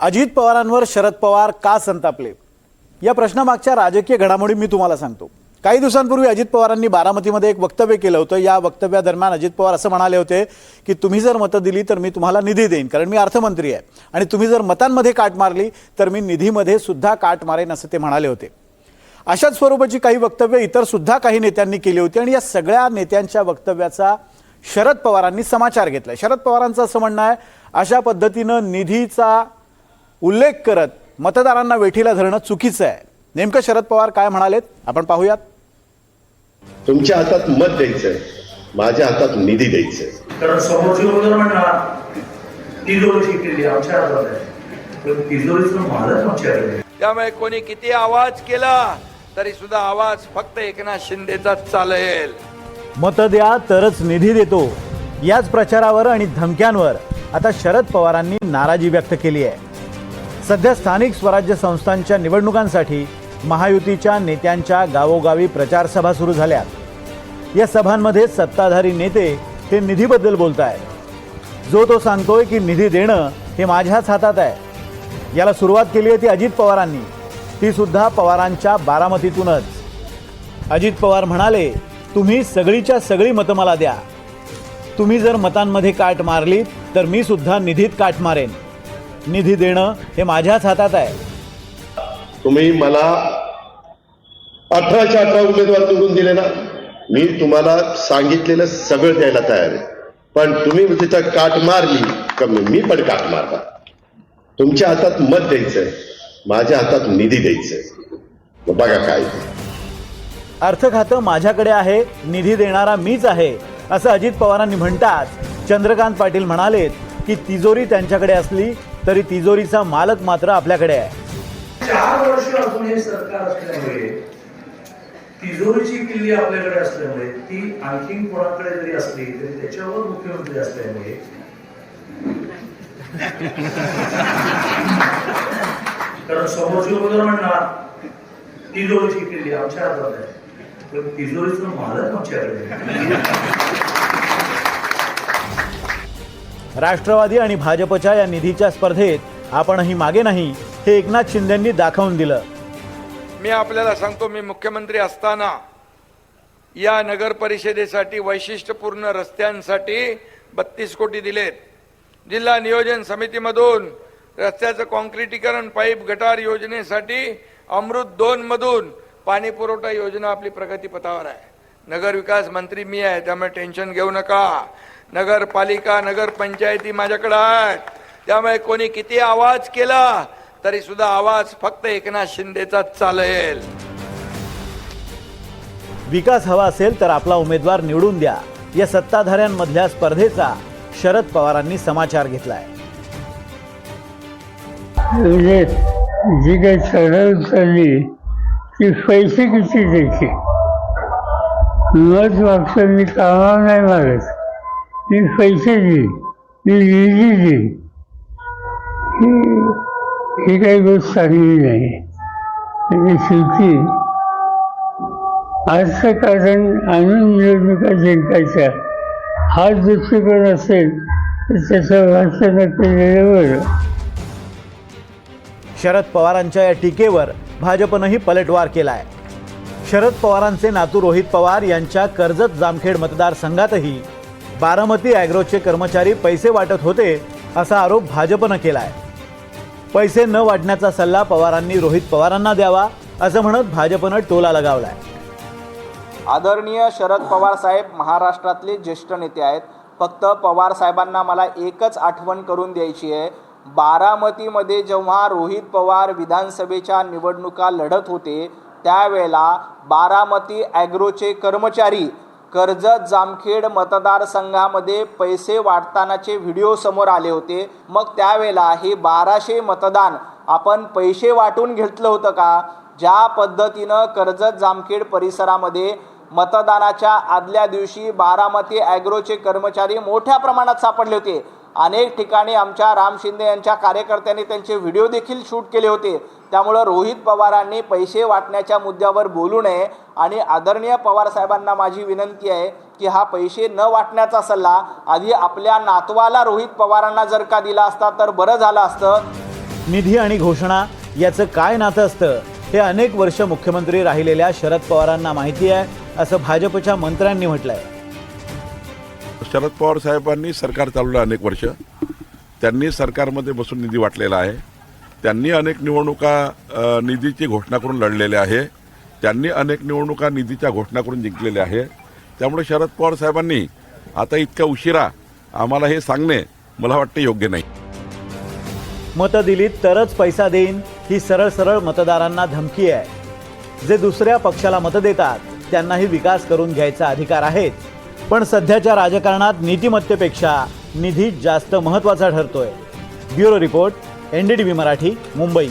अजित पवारांवर शरद पवार का संतापले? या प्रश्नामागच्या राजकीय घडामोडी मी तुम्हाला सांगतो. काही दिवसांपूर्वी अजित पवारांनी बारामतीमध्ये एक वक्तव्य केलं होतं. या वक्तव्यादरम्यान अजित पवार असं म्हणाले होते की तुम्ही जर मतं दिली तर मी तुम्हाला निधी देईन कारण मी अर्थमंत्री आहे. आणि तुम्ही जर मतांमध्ये काट मारली तर मी निधीमध्ये सुद्धा काट मारेन असं ते म्हणाले होते. अशाच स्वरूपाची काही वक्तव्य इतर सुद्धा काही नेत्यांनी केली होती आणि या सगळ्या नेत्यांच्या वक्तव्याचा शरद पवारांनी समाचार घेतला शरद पवारांचं असं म्हणणं आहे अशा पद्धतीनं निधीचा उल्लेख करत मतदारांना वेठीला धरणं चुकीचं आहे. नेमकं शरद पवार काय म्हणालेत? आपण पाहूयात. तुमच्या हातात मत द्यायचंय. माझ्या हातात निधी द्यायचंय. कारण. त्यामुळे कोणी किती आवाज केला तरी सुद्धा आवाज फक्त एकनाथ शिंदेचाच चालेल. मतं द्या तरच निधी देतो. याच प्रचारावर आणि धमक्यांवर आता शरद पवारांनी नाराजी व्यक्त केली आहे. सध्या स्थानिक स्वराज्य संस्थांच्या निवडणुकांसाठी महायुतीच्या नेत्यांच्या गावोगावी प्रचारसभा सुरू झाल्यात. या सभांमध्ये सत्ताधारी नेते हे निधीबद्दल बोलत आहेत जो तो सांगतोय की निधी देणं हे माझ्याच हातात आहे. याला सुरुवात केली आहे ती अजित पवारांनी. ती सुद्धा पवारांच्या बारामतीतूनच. अजित पवार म्हणाले तुम्ही सगळीच्या सगळी मतं मला द्या. तुम्ही जर मतांमध्ये काट मारली तर मी सुद्धा निधीत काट मारेन. निधी देणं हे माझ्याच हातात आहे. तुम्ही मला अठराच्या अठरा उमेदवार निवडून दिले ना मी तुम्हाला सांगितलेलं सगळं द्यायला तयार आहे. पण तुम्ही तिथं काट मारली का मी पण काट मारणार. तुमच्या हातात मत द्यायचंय माझ्या हातात निधी द्यायचंय बघा काय. अर्थ खातं माझ्याकडे आहे निधी देणारा मीच आहे असं अजित पवारांनी म्हणताच चंद्रकांत पाटील म्हणालेत की तिजोरी त्यांच्याकडे असली तरी तिजोरीचा मालक मात्र आपल्याकडे आहे. चार वर्ष अजून हे सरकार असल्यामुळे तिजोरीची किल्ली आपल्याकडे असल्यामुळे ती आणखीन कोणाकडे जरी असली तरी त्याच्यावर मुख्यमंत्री असल्यामुळे. कारण समोरची उमेदवार म्हणणार तिजोरीची किल्ली आमच्या हातात आहे. पण तिजोरीचं मालक आमच्याकडे राष्ट्रवादी आणि भाजपच्या या निधीच्या स्पर्धेत आपणही मागे नाही हे एकनाथ शिंदेंनी दाखवून दिलं. मी आपल्याला सांगतो मी मुख्यमंत्री असताना या नगर परिषदेसाठी वैशिष्ट्यपूर्ण रस्त्यांसाठी बत्तीस कोटी दिलेत. जिल्हा नियोजन समितीमधून रस्त्याचं कॉन्क्रिटीकरण पाईप गटार योजनेसाठी अमृत दोन मधून पाणी पुरवठा योजना आपली प्रगतीपथावर आहे. नगर विकास मंत्री मी आहे त्यामुळे टेन्शन घेऊ नका. नगरपालिका नगरपंचायती माझ्याकडे आहेत. त्यामुळे कोणी किती आवाज केला तरी सुद्धा आवाज फक्त एकनाथ शिंदेचाच चालेल. विकास हवा असेल तर आपला उमेदवार निवडून द्या. या सत्ताधाऱ्यांमधल्या स्पर्धेचा शरद पवारांनी समाचार घेतलाय. म्हणजे जी काही चालली ती पैसे किती द्यायचे मत मागचं मी कामावर नाही मागत. मी पैसे देईन मी निधी देईन ही काही गोष्ट चांगली नाही. म्हणजे शेवटी आजचं कारण आनंद निवडणुका जिंकायच्या. हा दृष्टिकोन असेल तर त्याचं वाचन केलेलं बरं शरद पवारांच्या या टीकेवर भाजपनंही पलटवार आहे शरद पवारांचे नातू रोहित पवार यांच्या कर्जत जामखेड मतदारसंघातही बारामती ॲग्रोचे कर्मचारी पैसे वाटत होते असा आरोप भाजपनं केलाय. पैसे न वाटण्याचा सल्ला पवारांनी रोहित पवारांना द्यावा असं म्हणत भाजपनं टोला लगावलाय. आदरणीय शरद पवार साहेब महाराष्ट्रातले ज्येष्ठ नेते आहेत. फक्त पवार साहेबांना मला एकच आठवण करून द्यायची आहे. बारामतीमध्ये जेव्हा रोहित पवार विधानसभेच्या निवडणुका लढत होते त्यावेळेला बारामती ॲग्रोचे कर्मचारी कर्जत जामखेड मतदारसंघामध्ये पैसे वाटतानाचे व्हिडिओ समोर आले होते. मग त्यावेळेला हे बाराशे मतदान आपण पैसे वाटून घेतलं होतं का? ज्या पद्धतीनं कर्जत जामखेड परिसरामध्ये मतदानाच्या आदल्या दिवशी बारामती ॲग्रोचे कर्मचारी मोठ्या प्रमाणात सापडले होते. अनेक ठिकाणी आमच्या राम शिंदे यांच्या कार्यकर्त्यांनी त्यांचे व्हिडिओ देखील शूट केले होते. त्यामुळं रोहित पवारांनी पैसे वाटण्याच्या मुद्द्यावर बोलू नये आणि आदरणीय पवार साहेबांना माझी विनंती आहे की हा पैसे न वाटण्याचा सल्ला आधी आपल्या नातवाला रोहित पवारांना जर का दिला असता तर बरं झालं असतं. निधी आणि घोषणा याचं काय नातं असतं हे अनेक वर्ष मुख्यमंत्री राहिलेल्या शरद पवारांना माहिती आहे असं भाजपच्या मंत्र्यांनी म्हटलं आहे शरद पवार साहेबांनी सरकार चालवलं अनेक वर्ष. त्यांनी सरकारमध्ये बसून निधी वाटलेला आहे. त्यांनी अनेक निवडणुका निधीची घोषणा करून लढलेल्या आहे. त्यांनी अनेक निवडणुका निधीच्या घोषणा करून जिंकलेल्या आहे. त्यामुळे शरद पवार साहेबांनी आता इतक्या उशिरा आम्हाला हे सांगणे मला वाटते योग्य नाही. मतं दिलीत तरच पैसा देईन ही सरळ सरळ मतदारांना धमकी आहे. जे दुसऱ्या पक्षाला मतं देतात त्यांनाही विकास करून घ्यायचा अधिकार आहेच पण सध्याच्या राजकारणात नीतिमत्तेपेक्षा निधी जास्त महत्त्वाचा ठरतोय. Bureau report N D T V Marathi Mumbai.